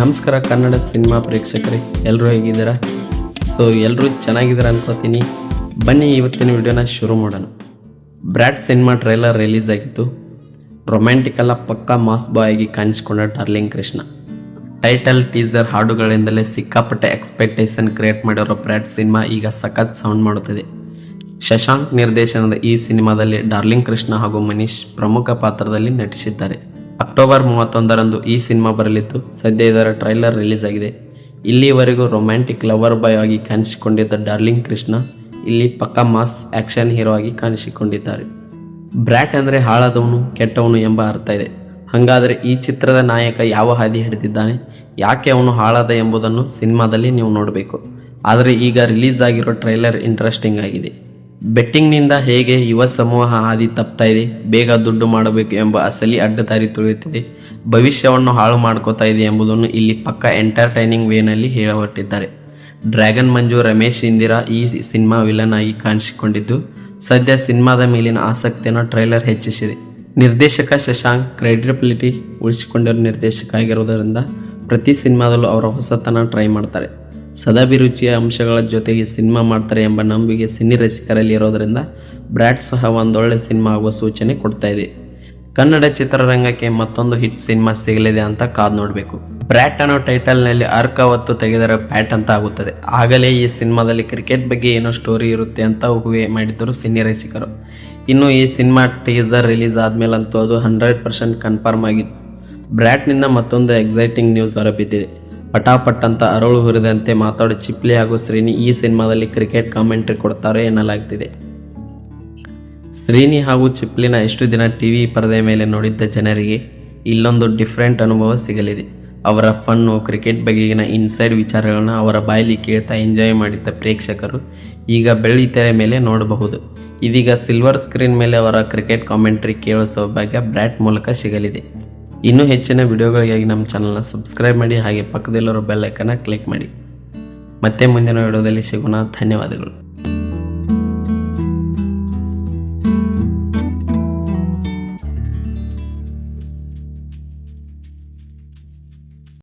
ನಮಸ್ಕಾರ ಕನ್ನಡ ಸಿನಿಮಾ ಪ್ರೇಕ್ಷಕರೇ ಎಲ್ಲರೂ ಹೇಗಿದ್ದೀರಾ? ಸೊ ಎಲ್ಲರೂ ಚೆನ್ನಾಗಿದ್ದೀರಾ ಅನ್ಕೋತೀನಿ. ಬನ್ನಿ, ಇವತ್ತಿನ ವಿಡಿಯೋನ ಶುರು ಮಾಡೋಣ. ಬ್ರ್ಯಾಡ್ ಸಿನಿಮಾ ಟ್ರೈಲರ್ ರಿಲೀಸ್ ಆಗಿತ್ತು. ರೊಮ್ಯಾಂಟಿಕ್ ಅಲ್ಲ, ಪಕ್ಕಾ ಮಾಸ್ ಬಾಯ್ ಆಗಿ ಕಾಣಿಸ್ಕೊಂಡ ಡಾರ್ಲಿಂಗ್ ಕೃಷ್ಣ. ಟೈಟಲ್ ಟೀಸರ್ ಹಾಡುಗಳಿಂದಲೇ ಸಿಕ್ಕಾಪಟ್ಟೆ ಎಕ್ಸ್ಪೆಕ್ಟೇಷನ್ ಕ್ರಿಯೇಟ್ ಮಾಡಿರೋ ಬ್ರ್ಯಾಡ್ ಸಿನಿಮಾ ಈಗ ಸಖತ್ ಸೌಂಡ್ ಮಾಡುತ್ತಿದೆ. ಶಶಾಂಕ್ ನಿರ್ದೇಶನದ ಈ ಸಿನಿಮಾದಲ್ಲಿ ಡಾರ್ಲಿಂಗ್ ಕೃಷ್ಣ ಹಾಗೂ ಮನೀಶ್ ಪ್ರಮುಖ ಪಾತ್ರದಲ್ಲಿ ನಟಿಸಿದ್ದಾರೆ. ಅಕ್ಟೋಬರ್ ಮೂವತ್ತೊಂದರಂದು ಈ ಸಿನಿಮಾ ಬರಲಿತ್ತು ಸದ್ಯ ಇದರ ಟ್ರೈಲರ್ ರಿಲೀಸ್ ಆಗಿದೆ ಇಲ್ಲಿವರೆಗೂ ರೊಮ್ಯಾಂಟಿಕ್ ಲವರ್ ಬಾಯ್ ಆಗಿ ಕಾಣಿಸಿಕೊಂಡಿದ್ದ ಡಾರ್ಲಿಂಗ್ ಕೃಷ್ಣ, ಇಲ್ಲಿ ಪಕ್ಕಾ ಮಾಸ್ ಆಕ್ಷನ್ ಹೀರೋ ಆಗಿ ಕಾಣಿಸಿಕೊಂಡಿದ್ದಾರೆ. ಬ್ರ್ಯಾಟ್ ಅಂದರೆ ಹಾಳಾದವನು, ಕೆಟ್ಟವನು ಎಂಬ ಅರ್ಥ ಇದೆ. ಹಾಗಾದರೆ ಈ ಚಿತ್ರದ ನಾಯಕ ಯಾವ ಹಾದಿ ಹಿಡಿದಿದ್ದಾನೆ, ಯಾಕೆ ಅವನು ಹಾಳಾದ ಎಂಬುದನ್ನು ಸಿನಿಮಾದಲ್ಲಿ ನೀವು ನೋಡಬೇಕು. ಆದರೆ ಈಗ ರಿಲೀಸ್ ಆಗಿರೋ ಟ್ರೈಲರ್ ಇಂಟ್ರೆಸ್ಟಿಂಗ್ ಆಗಿದೆ. ಬೆಟ್ಟಿಂಗ್ನಿಂದ ಹೇಗೆ ಯುವ ಸಮೂಹ ಹಾದಿ ತಪ್ತಾ ಇದೆ, ಬೇಗ ದುಡ್ಡು ಮಾಡಬೇಕು ಎಂಬ ಅಸಲಿ ಅಡ್ಡದಾರಿ ತುಳಿಯುತ್ತಿದೆ, ಭವಿಷ್ಯವನ್ನು ಹಾಳು ಮಾಡ್ಕೋತಾ ಇದೆ ಎಂಬುದನ್ನು ಇಲ್ಲಿ ಪಕ್ಕ ಎಂಟರ್ಟೈನಿಂಗ್ ವೇನಲ್ಲಿ ಹೇಳಹೊಟ್ಟಿದ್ದಾರೆ ಡ್ರ್ಯಾಗನ್ ಮಂಜು, ರಮೇಶ್ ಇಂದಿರಾ ಈ ಸಿನಿಮಾ ವಿಲನ್ ಆಗಿ ಕಾಣಿಸಿಕೊಂಡಿದ್ದು, ಸದ್ಯ ಸಿನಿಮಾದ ಮೇಲಿನ ಆಸಕ್ತಿಯನ್ನು ಟ್ರೈಲರ್ ಹೆಚ್ಚಿಸಿದೆ. ನಿರ್ದೇಶಕ ಶಶಾಂಕ್ ಕ್ರೆಡಿಬಿಲಿಟಿ ಉಳಿಸಿಕೊಂಡಿರೋ ನಿರ್ದೇಶಕ ಆಗಿರೋದರಿಂದ ಪ್ರತಿ ಸಿನಿಮಾದಲ್ಲೂ ಅವರ ಹೊಸತನ ಟ್ರೈ ಮಾಡ್ತಾರೆ. ಸದಾಭಿರುಚಿಯ ಅಂಶಗಳ ಜೊತೆಗೆ ಸಿನಿಮಾ ಮಾಡ್ತಾರೆ ಎಂಬ ನಂಬಿಕೆ ಸಿನಿ ರಸಿಕರಲ್ಲಿ ಇರೋದರಿಂದ ಬ್ರಾಟ್ ಸಹ ಒಂದೊಳ್ಳೆ ಸಿನಿಮಾ ಆಗುವ ಸೂಚನೆ ಕೊಡ್ತಾ ಇದೆ. ಕನ್ನಡ ಚಿತ್ರರಂಗಕ್ಕೆ ಮತ್ತೊಂದು ಹಿಟ್ ಸಿನಿಮಾ ಸಿಗಲಿದೆ ಅಂತ ಕಾದ್ ನೋಡಬೇಕು. ಬ್ರ್ಯಾಟ್ ಅನ್ನೋ ಟೈಟಲ್ನಲ್ಲಿ ಅರ್ಕ ಹೊತ್ತು ತೆಗೆದರೆ ಬ್ಯಾಟ್ ಅಂತ ಆಗುತ್ತದೆ. ಆಗಲೇ ಈ ಸಿನಿಮಾದಲ್ಲಿ ಕ್ರಿಕೆಟ್ ಬಗ್ಗೆ ಏನೋ ಸ್ಟೋರಿ ಇರುತ್ತೆ ಅಂತ ಊಹೆ ಮಾಡಿದ್ದರು ಸಿನಿ ರಸಿಕರು. ಇನ್ನು ಈ ಸಿನಿಮಾ ಟೀಸರ್ ರಿಲೀಸ್ ಆದಮೇಲಂತೂ ಅದು ಹಂಡ್ರೆಡ್ ಪರ್ಸೆಂಟ್ ಕನ್ಫರ್ಮ್ ಆಗಿತ್ತು. ಬ್ರ್ಯಾಟ್ನಿಂದ ಮತ್ತೊಂದು ಎಕ್ಸೈಟಿಂಗ್ ನ್ಯೂಸ್ ಹೊರಬಿದ್ದಿದೆ. ಪಟಾಪಟ್ ಅಂತ ಅರಳು ಹುರಿದಂತೆ ಮಾತಾಡೋ ಚಿಪ್ಲಿ ಹಾಗೂ ಶ್ರೀನಿ ಈ ಸಿನಿಮಾದಲ್ಲಿ ಕ್ರಿಕೆಟ್ ಕಾಮೆಂಟ್ರಿ ಕೊಡ್ತಾರೆ ಎನ್ನಲಾಗ್ತಿದೆ. ಶ್ರೀನಿ ಹಾಗೂ ಚಿಪ್ಲಿನ ಎಷ್ಟು ದಿನ ಟಿವಿ ಪರದೆ ಮೇಲೆ ನೋಡಿದ್ದ ಜನರಿಗೆ ಇಲ್ಲೊಂದು ಡಿಫ್ರೆಂಟ್ ಅನುಭವ ಸಿಗಲಿದೆ. ಅವರ ಫನ್ನು, ಕ್ರಿಕೆಟ್ ಬಗೆಗಿನ ಇನ್ಸೈಡ್ ವಿಚಾರಗಳನ್ನು ಅವರ ಬಾಯಲ್ಲಿ ಕೇಳ್ತಾ ಎಂಜಾಯ್ ಮಾಡಿದ್ದ ಪ್ರೇಕ್ಷಕರು ಈಗ ಬೆಳ್ಳಿ ತೆರೆ ಮೇಲೆ ನೋಡಬಹುದು. ಇದೀಗ ಸಿಲ್ವರ್ ಸ್ಕ್ರೀನ್ ಮೇಲೆ ಅವರ ಕ್ರಿಕೆಟ್ ಕಾಮೆಂಟ್ರಿ ಕೇಳೋ ಸೌಭಾಗ್ಯ ಬ್ರ್ಯಾಟ್ ಮೂಲಕ ಸಿಗಲಿದೆ. ಇನ್ನೂ ಹೆಚ್ಚಿನ ವಿಡಿಯೋಗಳಿಗಾಗಿ ನಮ್ಮ ಚಾನಲ್ನ ಸಬ್ಸ್ಕ್ರೈಬ್ ಮಾಡಿ ಹಾಗೆ ಪಕ್ಕದಲ್ಲಿರೋ ಬೆಲ್ ಐಕನ್ನ ಕ್ಲಿಕ್ ಮಾಡಿ. ಮತ್ತೆ ಮುಂದಿನ ವಿಡಿಯೋದಲ್ಲಿ ಸಿಗೋಣ. ಧನ್ಯವಾದಗಳು.